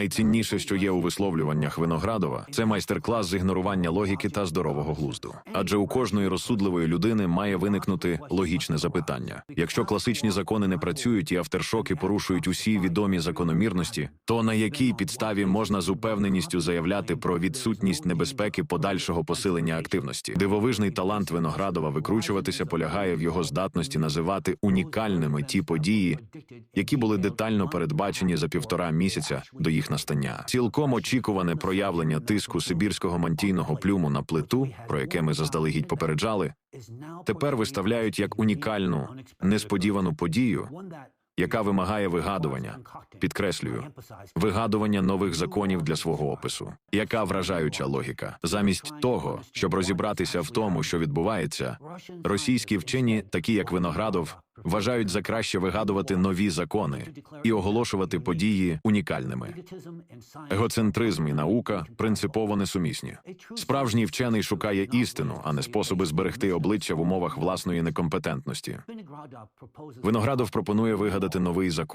Найцінніше, що є у висловлюваннях Виноградова, це майстер-клас з ігнорування логіки та здорового глузду. Адже у кожної розсудливої людини має виникнути логічне запитання: якщо класичні закони не працюють і авторшоки порушують усі відомі закономірності, то на якій підставі можна з упевненістю заявляти про відсутність небезпеки подальшого посилення активності? Дивовижний талант Виноградова викручуватися полягає в його здатності називати унікальними ті події, які були детально передбачені за півтора місяця до їх настання. Цілком очікуване проявлення тиску сибірського мантійного плюму на плиту, про яке ми заздалегідь попереджали, тепер виставляють як унікальну, несподівану подію, яка вимагає вигадування. Підкреслюю, вигадування нових законів для свого опису. Яка вражаюча логіка? Замість того, щоб розібратися в тому, що відбувається, російські вчені, такі як Виноградов, вважають за краще вигадувати нові закони і оголошувати події унікальними. Егоцентризм і наука принципово несумісні. Справжній вчений шукає істину, а не способи зберегти обличчя в умовах власної некомпетентності. Виноградов пропонує вигадати новий закон.